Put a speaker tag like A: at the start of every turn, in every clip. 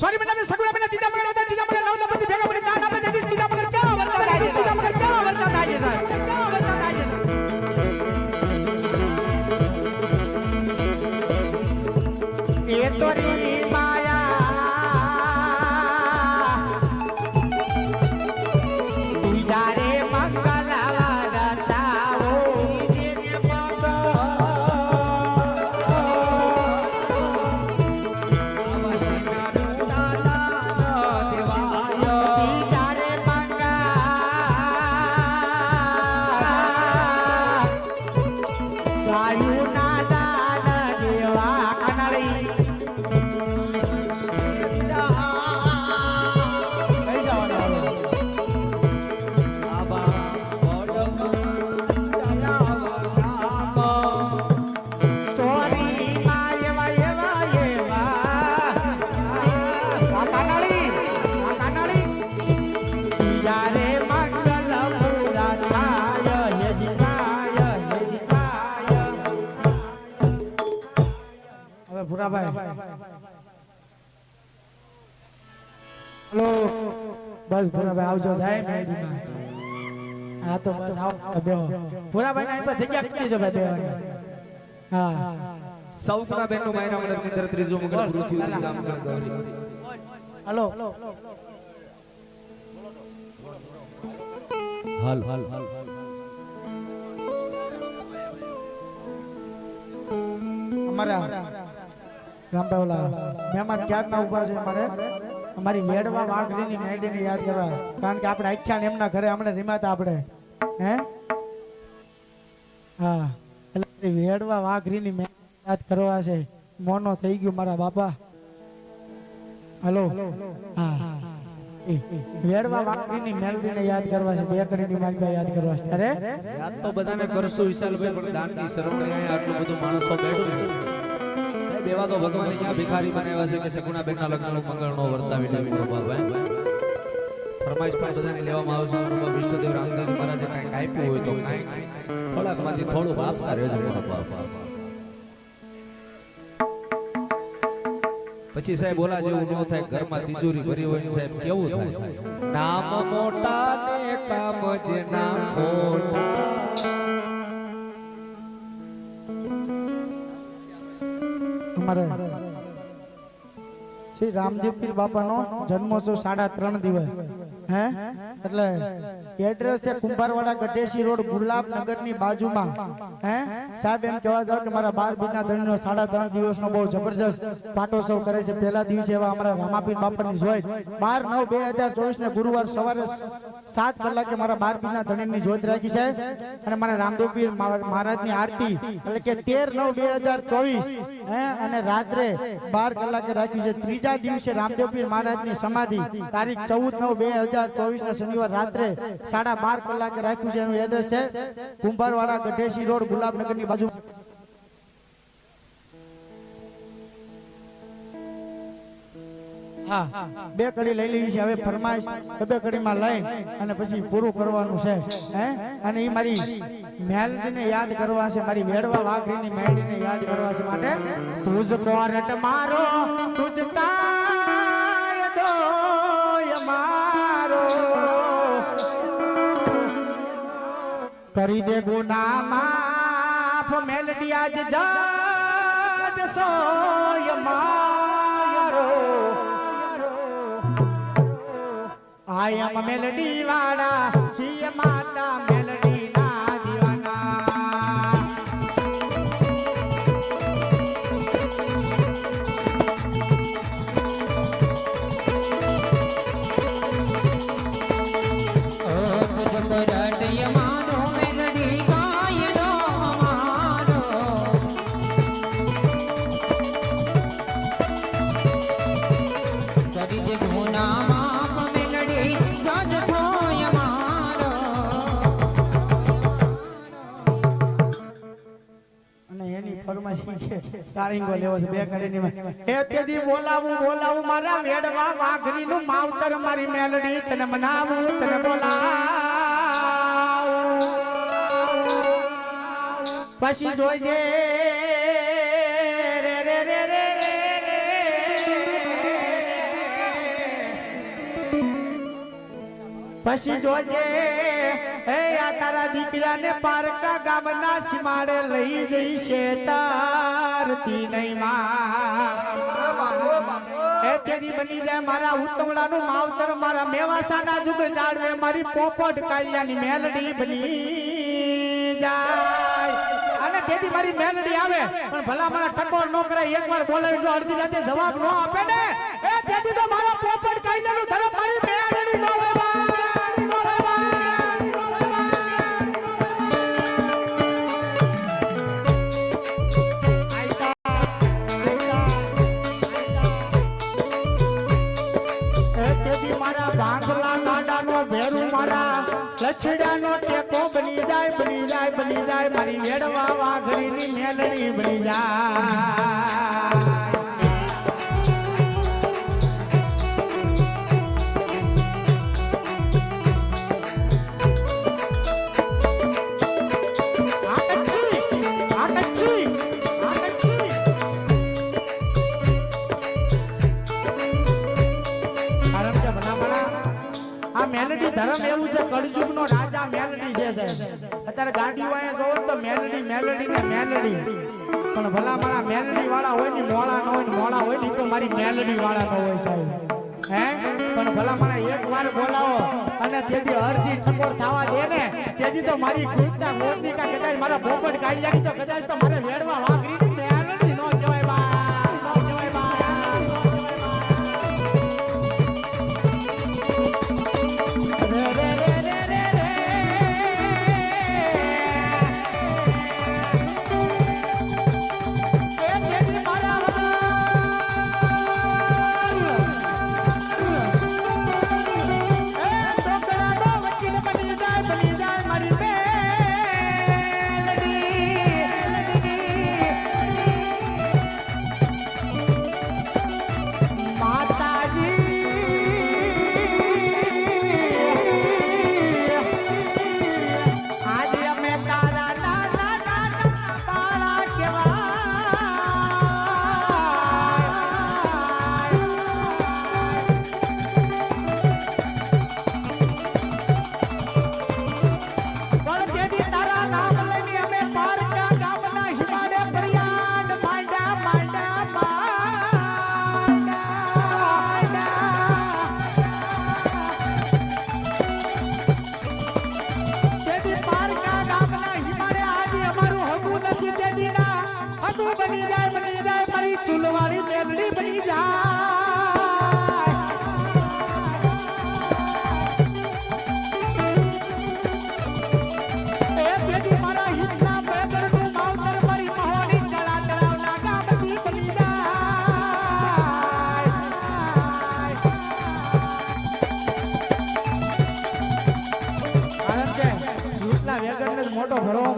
A: Sorry madam Saguna બેના ત્રીજા મગર હતા, ત્રીજા મગર નવ દંપતી ભેગા પડી દાન આપે તેથી ત્રીજા મગર ક્યાં વરસાદ થાય છે? ત્રીજા મગર ક્યાં વરસાદ થાય છે? સાહેબ ક્યાં વરસાદ થાય છે? એ તો રી માયા તુજા રે ગાયું ના હવે ભૂરાભાઈ હલો. બસ ભૂરાભાઈ આવજો. જાય મેડીમાં હા તો બસ આવો. ભુરા ભાઈ ના પર જગ્યા કેટલી છે ભાઈ બેહવાની. હા.
B: સૌના બેનનું માયરા મંડળની અંદર ત્રીજો મગર પૂરું થયું મગર ગૌરી
A: હલો
B: હાલ હાલ. હાલ.
A: અમારા રામભાઈ ઓલા મહેમાન ક્યારના ઊભા છે અમારે? અમારી વેડવા વાઘરીની મેડીને યાદ કરવા. કારણ કે આપણે આખ્યાન એમના ઘરે હમણે રીમાતા આપણે. હે? હા. એટલે વેડવા વાઘરીની મેડી યાદ કરવા છે. મોનો થઈ ગયું મારા બાપા. હલો? હા. વેડવા વાઘરીની મેલડીને યાદ કરવા છે. બે કડીની માલિકા યાદ કરવા છે. અરે?
B: યાદ તો બધાને કરશું વિશાલભાઈ, પણ દાનની સરવણે આટલું બધું માણસો બેઠું છે. એવા તો ભગવાન ક્યાં ભિખારી બનાવ્યા છે કે સગુણા બેનના લગ્નનો મંગળનો વર્તાવી ભાઈ ફરમાઈશ પણ બધાને લેવામાં આવશે અનુભવ વિષ્ણુદેવ રામદાસ મહારાજે કાંઈક આપ્યું હોય તો કાંઈક. થોડાકમાંથી થોડું આપતા રહેજો છે બાપા પછી સાહેબ, ઓલા જેવું ન થાય, ઘરમાં તિજોરી ભરી હોય સાહેબ, કેવું થાય? નામ મોટા ને કામ જ ના
A: અમારે શ્રી રામદેવ પીર બાપાનો જન્મોત્સવ સાડા ત્રણ દિવસ. હે? એટલે એડ્રેસ છે કુંભારવાડા ગઢેસી રોડ ગુલાબનગરની બાજુમાં. હે? સાહેબ એમ કહેવા જાવ કે મારા બાર બીના ધણીનો સાડા ત્રણ દિવસનો બહુ જબરજસ્ત પાટોત્સવ કરે છે. પહેલા દિવસે એવા અમારા રામાપીર બાપાની જોઈ બાર નવ બે હજાર ચોવીસ ને ગુરુવાર સવારે સાત કલાકે મારા બાર બીના ધણીની જોત રાખી છે. અને મારા રામદેવપીર મહારાજની આરતી, એટલે કે તેર નવ બે હજાર ચોવીસ અને રાત્રે બાર કલાકે રાખી છે. ત્રીજા દિવસે રામદેવપીર મહારાજ મહારાજની સમાધિ, તારીખ ચૌદ નવ બે હજાર ચોવીસ ના શનિવાર રાત્રે સાડા બાર કલાકે રાખ્યું છે. એનું એડ્રેસ છે. કુંભારવાડા ગઢેસી રોડ ગુલાબનગરની બાજુ. બે કડી લઈ લેવી છે. હવે ફરમાઈશ બે કડીમાં લઈ અને પછી પૂરું કરવાનું છે. હે? અને એ મારી મહેલને યાદ કરવા છે. મારી વેડવા વાઘરીની મેલડીને યાદ કરવા છે. માટે તુજ કોરટ મારો, તુજ તાય દોય મારો. કરી દે ગુના માફ મેલડી આજ જાદ સોય મારો. આઈ એમ મેલડી વાળા છીએ માતા મેલડી તારીંગો માવતર મારી મેલડી તને મનાવું તને બોલાવું. પછી જોઈજે રે રે રે પછી જોજે એ આ તારા દીકરાને પારકા ગામના સીમાડે લઈ જઈ છે તારતી નહીં માં. એ તેરી બની જાય મારા ઉત્તમડાનું માવતર, મારા મેવાસાના જુગ જાળવે, મારી પોપટ કાલિયાની મેલડી બની જાય. અને તેથી મારી મેલડી આવે, પણ ભલા મારા ટકોર નો કરાય, એકવાર બોલાવી જો અડધી રાતે જવાબ નો આપે ને. એ તેથી તો મારા પોપટ કાલિયાનું બની જાય બની જાય બની જાય. મારી વેડવા વાઘરીની મેલડી બની જાય. અત્યારે ગાડીઓ અહીંયા જોવો તો મેલડી મેલડી ને મેલડી. પણ ભલામણા મેલડી વાળા હોય ને, મોળા ન હોય ને, મોળા હોય ને તો મારી મેલડી વાળા ન હોય સાહેબ. હે? પણ ભલામણા એક વાર બોલાવો અને તેથી અડધી ટકોર થવા દે ને, તેથી તો મારી કુર્તા મોરની કા કદાચ મારા પોપટ કાઢી તો કદાચ તો મારે વેડવા વાઘરી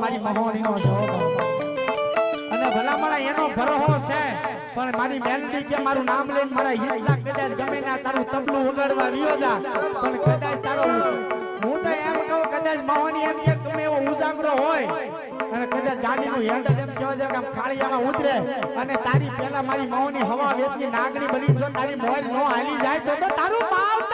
A: મારી મહોનીનો છે અને ભલામણા એનો ભરોહો છે, પણ મારી મેલડી કે મારું નામ લઈને મારા હિતલા કદાચ ગમે ના તારું તબલું ઉગાડવા વિયો જા. પણ કદાચ તારો હું તો એમ કહું, કદાચ મહોની એમ કે તમે એવો ઉજાગરો હોય. અને કદાચ ગાડીનું હેન્ડલ એમ કહેવા છે કે આમ ખાળિયામાં ઉતરે. અને તારી પેલા મારી મહોની હવા વેચની નાગણી બની જો તારી મોર નો હાલી જાય તો તારું માવતર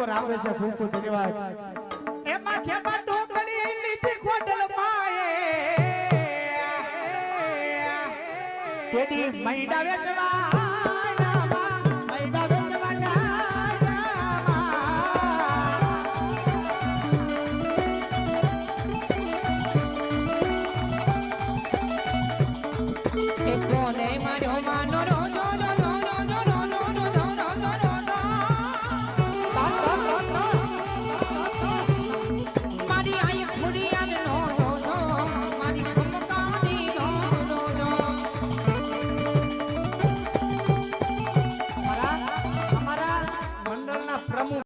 A: ઉપર આવે છે. ખૂબ ખૂબ ધન્યવાદ. એમાં ખેમા ટોકડી લીધી ખોડલ માએ. મૈડા વેચવા.